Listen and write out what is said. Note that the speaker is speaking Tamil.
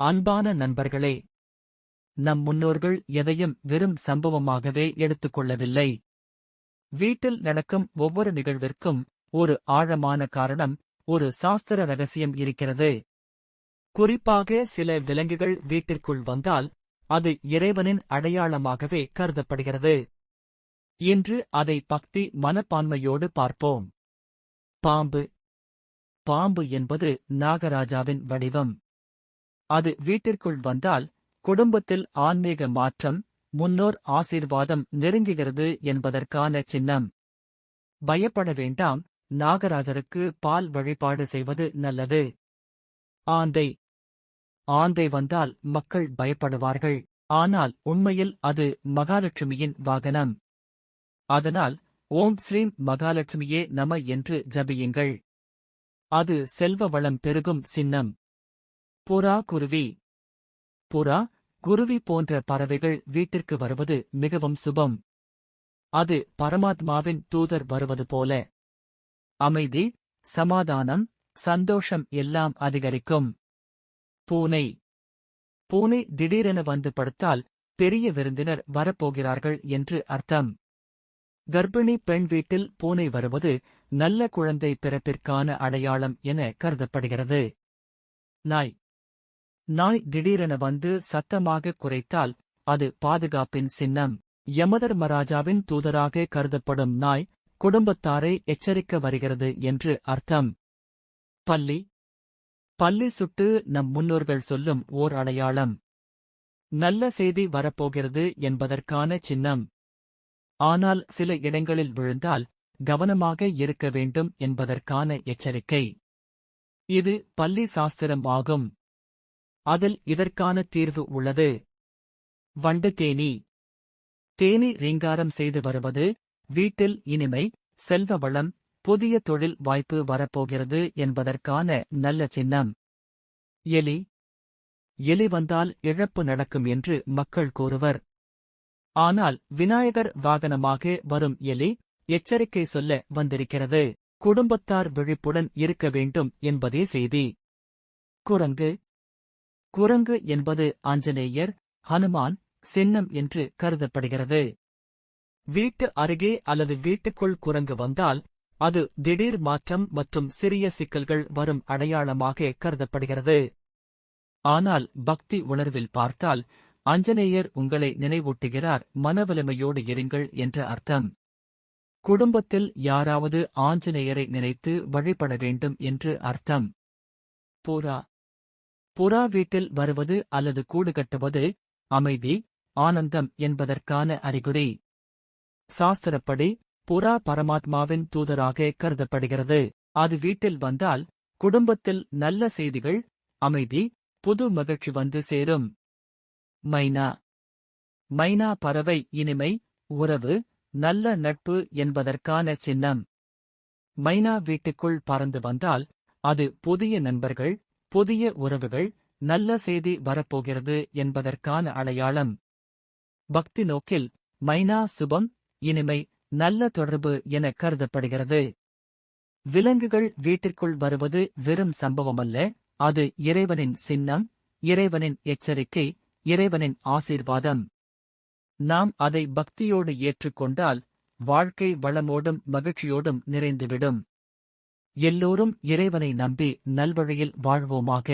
அன்பான நண்பர்களே நம் முன்னோர்கள் எதையும் வெறும் சம்பவமாகவே எடுத்துக்கொள்ளவில்லை வீட்டில் நடக்கும் ஒவ்வொரு நிகழ்விற்கும் ஒரு ஆழமான காரணம் ஒரு சாஸ்திர ரகசியம் இருக்கிறது. குறிப்பாக சில விலங்குகள் வீட்டிற்குள் வந்தால் அது இறைவனின் அடையாளமாகவே கருதப்படுகிறது. இன்று அதை பக்தி மனப்பான்மையோடு பார்ப்போம். பாம்பு. பாம்பு என்பது நாகராஜாவின் வடிவம். அது வீட்டிற்குள் வந்தால் குடும்பத்தில் ஆன்மீக மாற்றம் முன்னோர் ஆசீர்வாதம் நெருங்குகிறது என்பதற்கான சின்னம். பயப்பட வேண்டாம் நாகராஜருக்கு பால் வழிபாடு செய்வது நல்லது. ஆந்தை. ஆந்தை வந்தால் மக்கள் பயப்படுவார்கள் ஆனால் உண்மையில் அது மகாலட்சுமியின் வாகனம். அதனால் ஓம் ஸ்ரீம் மகாலட்சுமியே நம என்று ஜபியுங்கள். அது செல்வ வளம் பெருகும் சின்னம். புறா குருவி. புறா குருவி போன்ற பறவைகள் வீட்டிற்கு வருவது மிகவும் சுபம். அது பரமாத்மாவின் தூதர் வருவது போல. அமைதி சமாதானம் சந்தோஷம் எல்லாம் அதிகரிக்கும். பூனை. பூனை திடீரென வந்து படுத்தால் பெரிய விருந்தினர் வரப்போகிறார்கள் என்று அர்த்தம். கர்ப்பிணி பெண் வீட்டில் பூனை வருவது நல்ல குழந்தை பிறப்பிற்கான அடையாளம் என கருதப்படுகிறது. நாய். நாய் திடீரென வந்து சத்தமாக குறைத்தால் அது பாதுகாப்பின் சின்னம். யமதர்மராஜாவின் தூதராக கருதப்படும் நாய் குடும்பத்தாரை எச்சரிக்க வருகிறது என்று அர்த்தம். பள்ளி. பள்ளி சுட்டு நம் முன்னோர்கள் சொல்லும் ஓர் அடையாளம். நல்ல செய்தி வரப்போகிறது என்பதற்கான சின்னம். ஆனால் சில இடங்களில் விழுந்தால் கவனமாக இருக்க வேண்டும் என்பதற்கான எச்சரிக்கை. இது பள்ளி சாஸ்திரம் ஆகும். அதில் இதற்கான தீர்வு உள்ளது. வண்டு தேனி. தேனி ரீங்காரம் செய்து வருவது வீட்டில் இனிமை செல்வ வளம் புதிய தொழில் வாய்ப்பு வரப்போகிறது என்பதற்கான நல்ல சின்னம். எலி. எலி வந்தால் இழப்பு நடக்கும் என்று மக்கள் கூறுவர். ஆனால் விநாயகர் வாகனமாக வரும் எலி எச்சரிக்கை சொல்ல வந்திருக்கிறது. குடும்பத்தார் விழிப்புடன் இருக்க வேண்டும் என்பதே செய்தி. குரங்கு. குரங்கு என்பது ஆஞ்சநேயர் ஹனுமான் சின்னம் என்று கருதப்படுகிறது. வீட்டு அருகே அல்லது வீட்டுக்குள் குரங்கு வந்தால் அது திடீர் மாற்றம் மற்றும் சிறிய சிக்கல்கள் வரும் அடையாளமாக கருதப்படுகிறது. ஆனால் பக்தி உணர்வில் பார்த்தால் ஆஞ்சநேயர் உங்களை நினைவூட்டுகிறார் மனவலிமையோடு இருங்கள் என்ற அர்த்தம். குடும்பத்தில் யாராவது ஆஞ்சநேயரை நினைத்து வழிபட வேண்டும் என்று அர்த்தம். பூரா புறா வீட்டில் வருவது அல்லது கூடு கட்டுவது அமைதி ஆனந்தம் என்பதற்கான அறிகுறி. சாஸ்திரப்படி புறா பரமாத்மாவின் தூதராக கருதப்படுகிறது. அது வீட்டில் வந்தால் குடும்பத்தில் நல்ல செய்திகள் அமைதி புது மகிழ்ச்சி வந்து சேரும். மைனா. மைனா பறவை இனிமை உறவு நல்ல நட்பு என்பதற்கான சின்னம். மைனா வீட்டுக்குள் பறந்து வந்தால் அது புதிய நண்பர்கள் புதிய உறவுகள் நல்ல செய்தி வரப்போகிறது என்பதற்கான அடையாளம். பக்தி நோக்கில் மைனா சுபம் இனிமை நல்ல தொடர்பு என கருதப்படுகிறது. விலங்குகள் வீட்டிற்குள் வருவது வெறும் சம்பவமல்ல அது இறைவனின் சின்னம் இறைவனின் எச்சரிக்கை இறைவனின் ஆசீர்வாதம். நாம் அதை பக்தியோடு ஏற்றுக்கொண்டால் வாழ்க்கை வளமோடும் மகிழ்ச்சியோடும் நிறைந்துவிடும். எல்லோரும் இறைவனை நம்பி நல்வழியில் வாழ்வோமாக.